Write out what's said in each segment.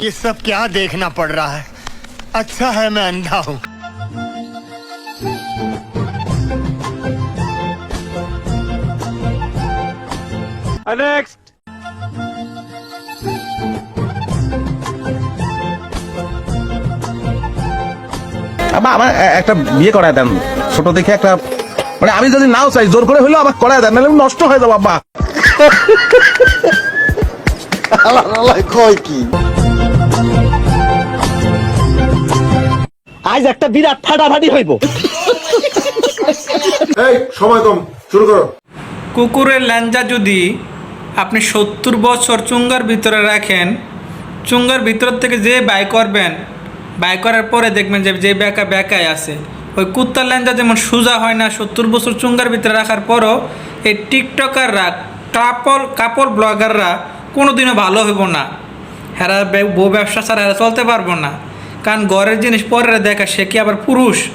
ये सब क्या देखना पड़ रहा है अच्छा है मैं अंधा हूँ নেক্সট আবার আমার এ- একটা বিয়ে করায় দেন ছোট দেখে একটা মানে আমি যদি নাও চাই জোর করে হলেও আমার করায় দেন নাহলে আমি নষ্ট হয়ে যাব আব্বা। আজ একটা বিরাট ফাটাফাটি হইব। এই সময় কম শুরু করো। কুকুরের ল্যাঞ্জা যদি আপনি সত্তর বছর চুঙ্গার ভিতরে রাখেন চুঙ্গার ভিতর থেকে যে বাই করবেন বাই করার পরে দেখবেন যে যে ব্যাকা ব্যাকায় আছে। ওই কুত্তার ল্যাঞ্জা যেমন সোজা হয় না সত্তর বছর চুঙ্গার ভিতরে রাখার পরও এই টিকটকাররা কাপল কাপল ব্লগাররা কোনোদিনও ভালো হইব না। হেরা বে- বউ ব্যবসা ছাড়া হেরা চলতে পারব না। কারণ ঘরের জিনিস পরের দেখা সে কি আবার পুরুষ?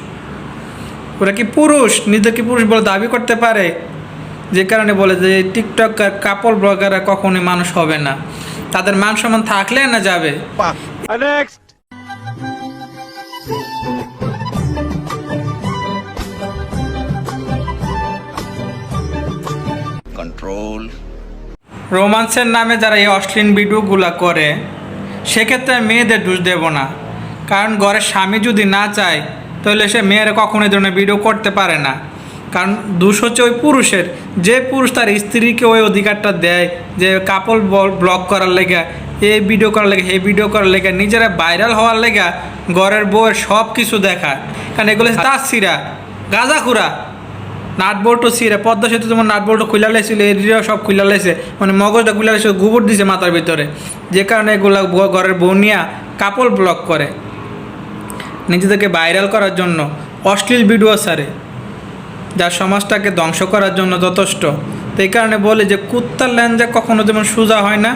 ওরা কি পুরুষ? নিজেকে পুরুষ বলে দাবি করতে পারে? যে কারণে বলে যে টিকটক আর কাপল ব্লগাররা কখনোই মানুষ হবে না। তাদের মান সম্মান থাকলে না যাবে। রোমান্সের নামে যারা এই অশ্লীল ভিডিওগুলো করে, সেক্ষেত্রে মেয়েদের দোষ দেব না। কারণ ঘরের স্বামী যদি না চায়, তাহলে সে মেয়েরা কখনো এই ধরনের ভিডিও করতে পারে না। কারণ দোষ হচ্ছে ওই পুরুষের। যে পুরুষ তার স্ত্রীকে ওই অধিকারটা দেয় যে কাপল ব্লগ করার লেগে এই ভিডিও করার লেগে এই ভিডিও করার লেগে, নিজেরা ভাইরাল হওয়ার লেগে ঘরের বউয়ের সব কিছু দেখা কারণ এগুলো তার সিরা গাঁজাখুরা। নাট বোল্টও ছিঁড়ে, পদ্মা সেতু যেমন নাট বোল্টও খুলে লাইছিল এরিয়াও সব খুলে লাইছে মানে মগজটা খুলে লাইছে, গোবর দিছে মাথার ভিতরে। যে কারণে এগুলো ঘরের বৌনিয়া কাপড় ব্লক করে। নিজেদেরকে ভাইরাল করার জন্য, অশ্লীল ভিডিও সারে যা সমাজটাকে ধ্বংস করার জন্য যথেষ্ট। তো এই কারণে বলে যে, কুত্তার ল্যাঞ্জা কখনো যেমন সোজা হয় না,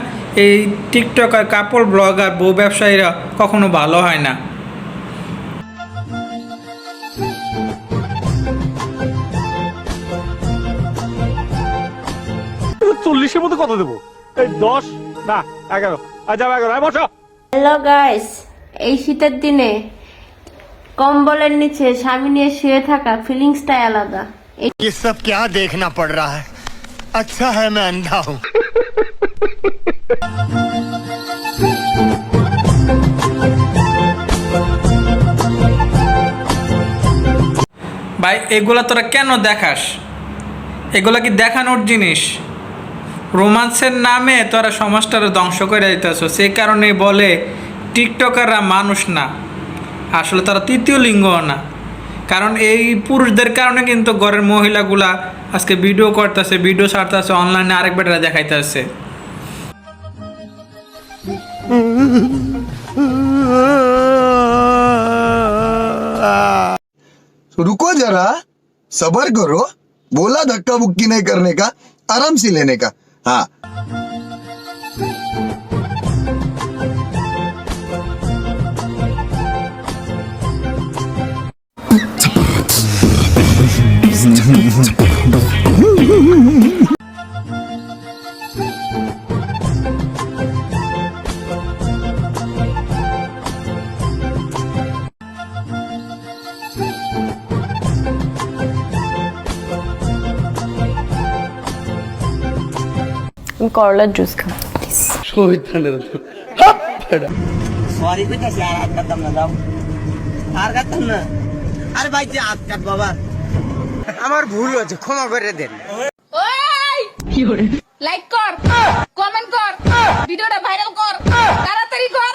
এই টিকটক আর কাপড় ব্লগার বউ ব্যবসায়ীরা কখনো ভালো হয় না। চল্লিশের মধ্যে কত দেবো এই দশ না এগারো আর যাবো এগারো এই বসো হ্যালো গাইস এই শীতের দিনে কম্বলের নিচে স্বামী নিয়ে শুয়ে থাকা ফিলিংসটাই আলাদা ये सब क्या देखना पड़ रहा है अच्छा है मैं अंधा हूँ ভাই এগুলা তোরা কেন দেখাস এগুলা কি দেখানোর জিনিস রোমান্সের নামে তোরা সমাজটারে ধ্বংস করে দিতেছ সেই কারণে বলে টিকটকাররা মানুষ না আসলে তারা তৃতীয় লিঙ্গও না কারণ এই পুরুষদের কারণে কিন্তু ঘরের মহিলাগুলা আজকে ভিডিও করতেছে ভিডিও ছাড়তেছে অনলাইনে আরেক বেটারা দেখাইতেছে तो रुको जरा सबर करो बोला धक्का बुक्की नहीं करने का आराम से लेने का 啊。করলার জুস খা সরি কইতাছি আর হাত কাটতাম না দাও আর কাটতাম না। আরে ভাই যে হাত কাট বাবা। আমার ভুল হচ্ছে ক্ষমা করে দেন। লাইক কর কমেন্ট কর ভিডিওটা ভাইরাল কর তাড়াতাড়ি কর।